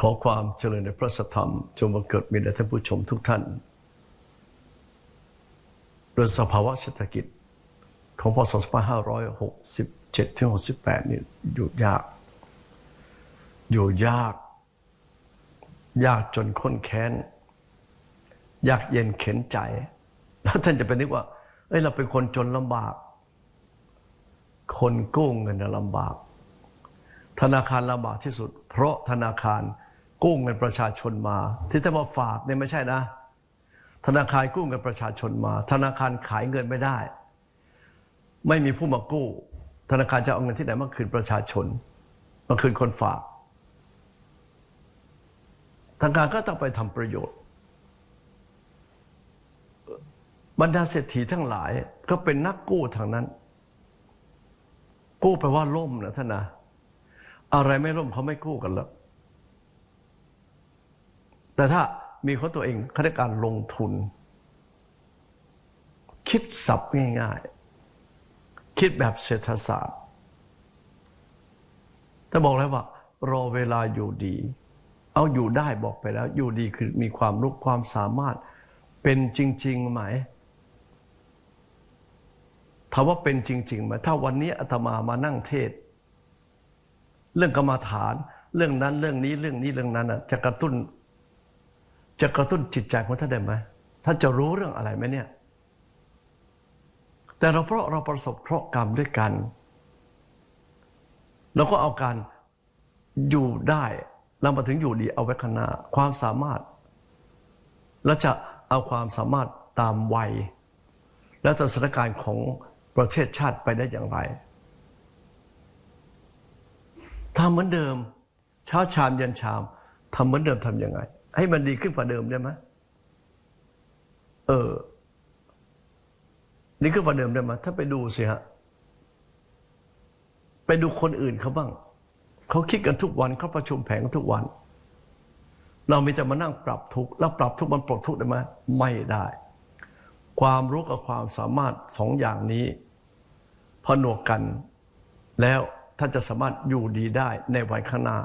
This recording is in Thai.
ขอความเจริญในพระสธรรม จงบังเกิดมีแด่ท่านผู้ชมทุกท่านโดยสภาวะเศรษฐกิจของพศ2567ถึง68นี่อยู่ยาก อยู่ยาก ยากจนข้นแค้น ยากเย็นเข็นใจ แล้วท่านจะไปนึกว่า เอ้ยเราเป็นคนจนลำบาก คนกู้เงินลำบาก ธนาคารลำบากที่สุด เพราะธนาคาร กู้เงินประชาชนมา ที่จะมาฝากเนี่ยไม่ใช่นะ ธนาคารกู้เงินประชาชนมา ธนาคารขายเงินไม่ได้ ไม่มีผู้มากู้ ธนาคารจะเอาเงินที่ไหนมาคืนประชาชนมาคืนคนฝากธนาคารก็ต้องไปทำประโยชน์ บรรดาเศรษฐีทั้งหลายก็เป็นนักกู้ทางนั้น กู้แปลว่าล่มนะท่านนะอะไรไม่ล่มเขาไม่กู้กันหรอก แต่ถ้ามีของตัวเองเขาเรียกการลงทุน คิดสับง่ายๆ คิดแบบเศรษฐศาสตร์ถ้าบอกแล้วว่า รอเวลาอยู่ดี เอาอยู่ได้บอกไปแล้ว อยู่ดีคือมีความรู้ความสามารถเป็นจริงๆไหมถามว่าเป็นจริงๆไหมถ้าวันนี้อาตมามานั่งเทศ เรื่องกรรมาฐาน เรื่องนั้นเรื่องนี้เรื่องนี้เรื่องนั้นจะกระตุ้น จะกระตุ้นจิตใจของท่านได้ไหมท่านจะรู้เรื่องอะไรไหมเนี่ย แต่เราเพราะเราประสบเคราะห์กรรมด้วยกัน เราก็เอาการอยู่ได้เรามาถึงอยู่ดีเอาไว้ข้างหน้าความสามารถ แล้วจะเอาความสามารถตามวัย และสถานการณ์ของประเทศชาติไปได้อย่างไรทำเหมือนเดิม เช้าชามเย็นชามทำเหมือนเดิมทำยังไง ให้มันดีขึ้นกว่าเดิมได้ไหมเออนี่ขึ้นกว่าเดิมได้ไหมถ้าไปดูสิฮะไปดูคนอื่นเขาบ้างเขาคิดกันทุกวันเขาประชุมแผงทุกวัน เรามีแต่มานั่งปรับทุกแล้วปรับทุกมันปลดทุกได้ไหมไม่ได้ ความรู้กับความสามารถสองอย่างนี้ผนวกกัน แล้วท่านจะสามารถอยู่ดีได้ในวันข้างหน้า